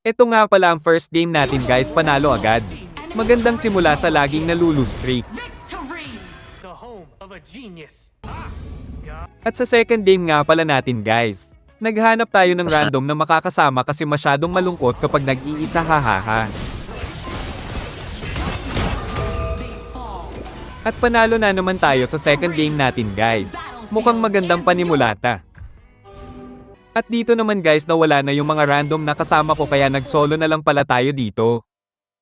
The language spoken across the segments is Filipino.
Ito nga pala ang first game natin guys, panalo agad. Magandang simula sa laging nalulu streak. At sa second game nga pala natin guys. Naghanap tayo ng random na makakasama kasi masyadong malungkot kapag nag-iisa hahaha. At panalo na naman tayo sa second game natin guys. Mukhang magandang panimulata. At dito naman guys nawala na yung mga random na kasama ko kaya nag-solo na lang pala tayo dito.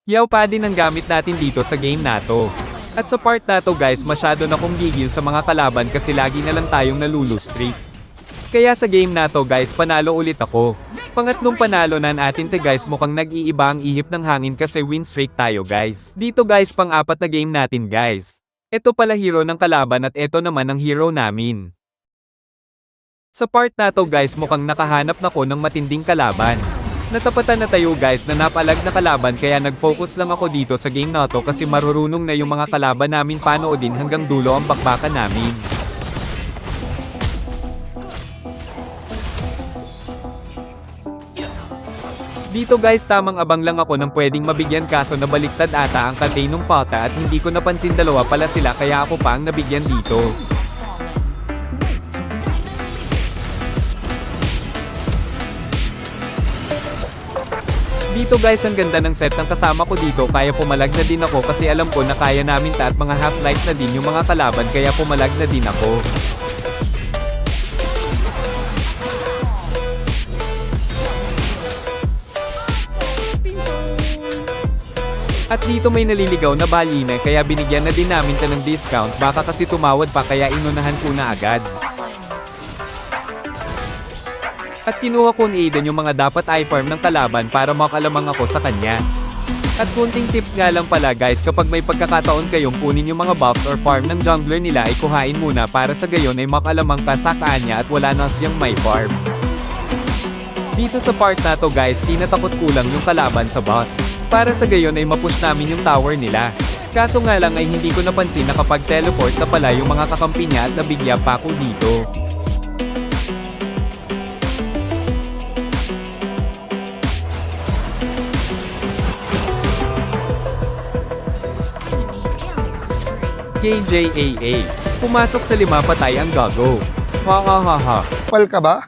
Yaw pa din ang gamit natin dito sa game na to. At sa part na to guys masyado na kong gigil sa mga kalaban kasi lagi na lang tayong nalulu streak. Kaya sa game na to guys panalo ulit ako. Pangatlong panalo na natin te guys mukhang nag-iiba ang ihip ng hangin kasi win streak tayo guys. Dito guys pang-apat na game natin guys. Ito pala hero ng kalaban at ito naman ang hero namin. Sa part na to guys mukhang nakahanap na ko ng matinding kalaban. Natapatan na tayo guys na napalag na kalaban kaya nag-focus lang ako dito sa game na to kasi marurunong na yung mga kalaban namin panoodin hanggang dulo ang bakbakan namin. Dito guys tamang abang lang ako ng pwedeng mabigyan kaso nabaliktad ata ang katay ng pata at hindi ko napansin dalawa pala sila kaya ako pa ang nabigyan dito. Dito guys ang ganda ng set ng kasama ko dito kaya pumalag na din ako kasi alam ko na kaya namin ta at mga half-life na din yung mga kalaban kaya pumalag na din ako. At dito may naliligaw na balina kaya binigyan na din namin ta ng discount baka kasi tumawad pa kaya inunahan ko na agad. At kinuha ko ni Aiden yung mga dapat i-farm ng kalaban para makalamang ako sa kanya. At kunting tips nga lang pala guys kapag may pagkakataon kayong kunin yung mga buffs or farm ng jungler nila ay kuhain muna para sa gayon ay makalamang ka sa kanya at wala na siyang may farm. Dito sa part na to guys, tinatakot kulang yung kalaban sa bot. Para sa gayon ay mapush namin yung tower nila. Kaso nga lang ay hindi ko napansin na kapag teleport na pala yung mga kakampi niya at nabigya pa ako dito. KJAA. Pumasok sa lima patay ang gago. Ha ha ha ha. Pal ka ba?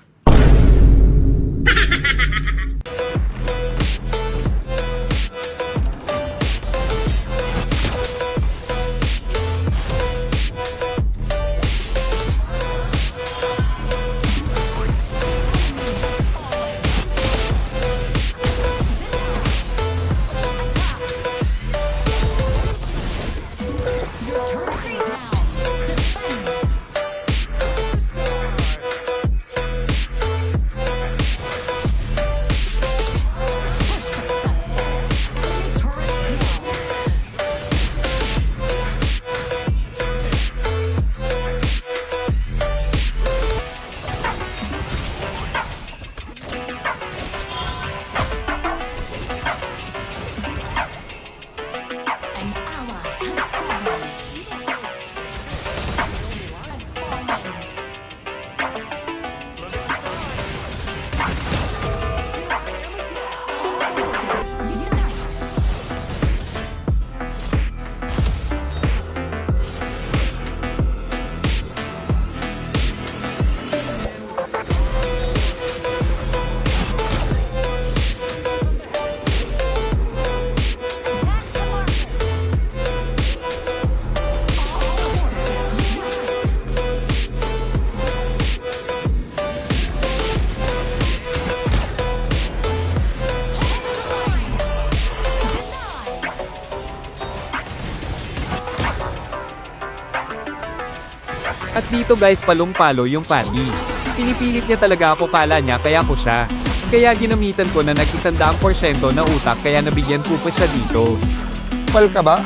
At dito guys palong-palo yung Patty. Pinipilit niya talaga ako kala niya kaya ko siya. Kaya ginamitan ko na nag-isandaang porsyento na utak kaya nabigyan ko pa siya dito. Pal ka ba?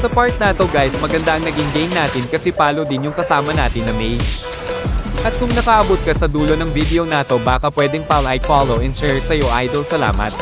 Sa part na to guys maganda ang naging game natin kasi palo din yung kasama natin na mage. At kung nakaabot ka sa dulo ng video na to baka pwedeng pa like, follow and share sa'yo idol salamat.